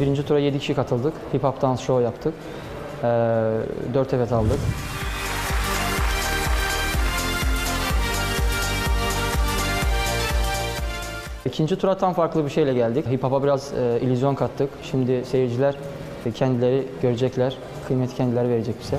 Birinci tura 7 kişi katıldık. Hip hop dans show yaptık. Ee, 4 evet aldık. İkinci tura tam farklı bir şeyle geldik. Hip hop'a biraz e, illüzyon kattık. Şimdi seyirciler e, kendileri görecekler. Kıymeti kendileri verecek bize.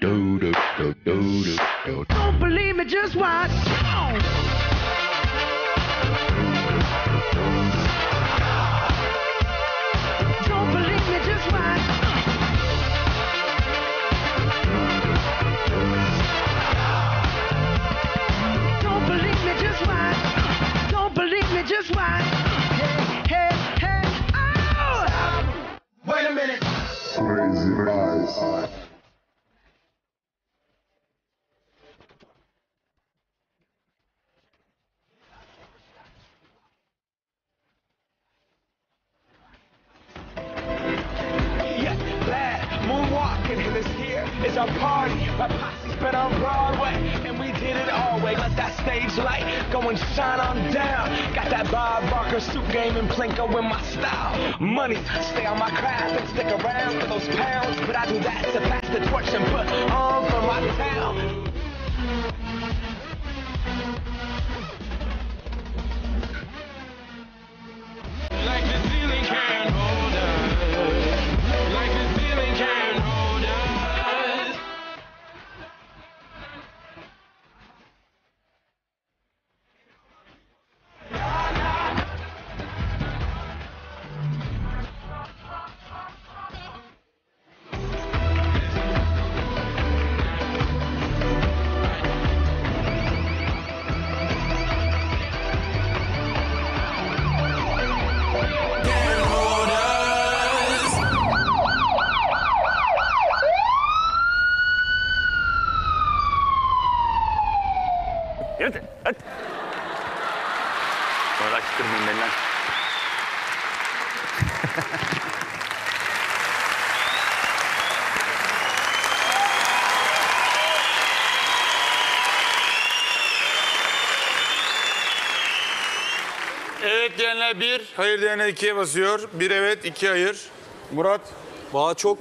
Don't believe me, just watch. Don't believe me, just watch. Don't believe me, just watch. Don't believe me, just watch. Hey, hey, hey, oh! Wait a minute. Crazy eyes. Is our party. My posse's been on Broadway and we did it all way. Let that stage light go and shine on down. Got that Bob Barker suit game and Plinko in my style. Money, stay on my craft and stick around for those pounds. But I do that to pass the torch and put on for my town. Bana kırmayın beni lan. Evet diyenler bir, hayır diyenler ikiye basıyor. Bir evet, iki hayır. Murat. Valla çok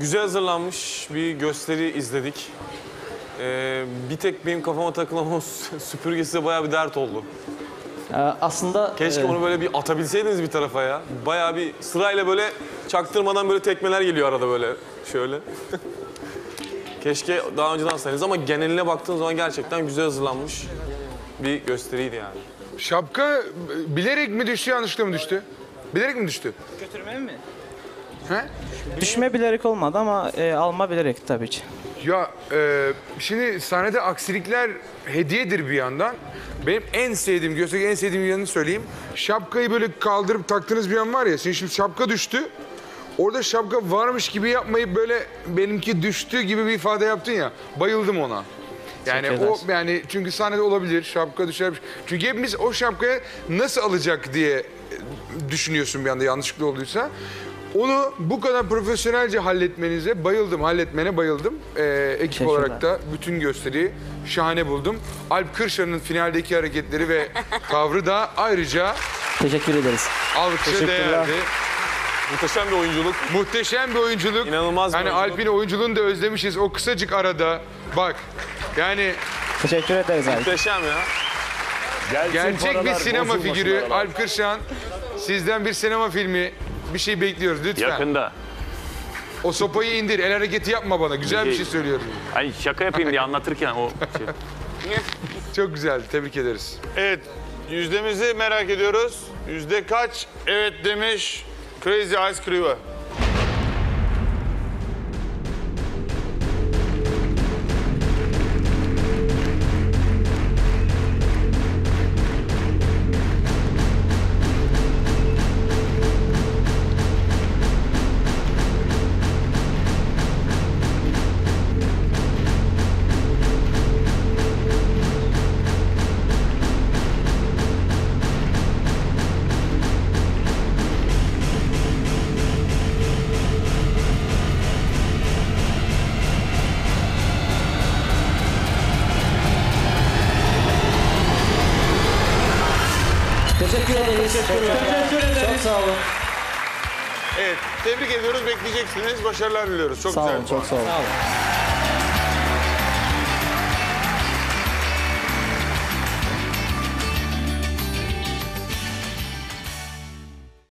güzel hazırlanmış bir gösteri izledik. Ee, bir tek benim kafama takılan o sü- süpürgesi bayağı bir dert oldu. Ee, aslında Keşke e, onu böyle bir atabilseydiniz bir tarafa ya. Bayağı bir sırayla böyle çaktırmadan böyle tekmeler geliyor arada böyle şöyle. Keşke daha önceden sayınız ama geneline baktığın zaman gerçekten güzel hazırlanmış bir gösteriydi yani. Şapka bilerek mi düştü yanlışlıkla mı düştü? Bilerek mi düştü? Götürme mi? He? Düşme bilerek olmadı ama e, alma bilerek tabii ki. Ya e, şimdi sahnede aksilikler hediyedir bir yandan. Benim en sevdiğim, gösteri en sevdiğim yanını söyleyeyim. Şapkayı böyle kaldırıp taktığınız bir an var ya, senin şimdi şapka düştü. Orada şapka varmış gibi yapmayıp böyle benimki düştü gibi bir ifade yaptın ya. Bayıldım ona. Yani o yani çünkü sahnede olabilir şapka düşer. Çünkü hepimiz o şapkaya nasıl alacak diye e, düşünüyorsun bir anda yanlışlıkla olduysa. Onu bu kadar profesyonelce halletmenize bayıldım, halletmene bayıldım. Ee, ekip Teşekkürler. olarak da bütün gösteriyi şahane buldum. Alp Kırşan'ın finaldeki hareketleri ve tavrı da ayrıca Teşekkür ederiz. alkışa Teşekkürler. değerdi. Muhteşem bir oyunculuk. Muhteşem bir oyunculuk. İnanılmaz bir Hani oyunculuk. Alp'in oyunculuğunu da özlemişiz o kısacık arada. Bak yani Teşekkür ederiz abi. Muhteşem ya. gerçek bir sinema figürü Alp Kırşan. Sizden bir sinema filmi bir şey bekliyoruz lütfen. Yakında. O sopayı indir, el hareketi yapma bana. Güzel bir şey söylüyorum. Hani şaka yapayım diye anlatırken o şey. Çok güzel, tebrik ederiz. Evet, yüzdemizi merak ediyoruz. Yüzde kaç evet demiş Crazy Ice Cream'a? Teşekkür ederiz. Çok sağ olun. Evet, tebrik ediyoruz. Bekleyeceksiniz. Başarılar diliyoruz. Çok Sağ güzel. olun, çok sağ olun. Sağ olun.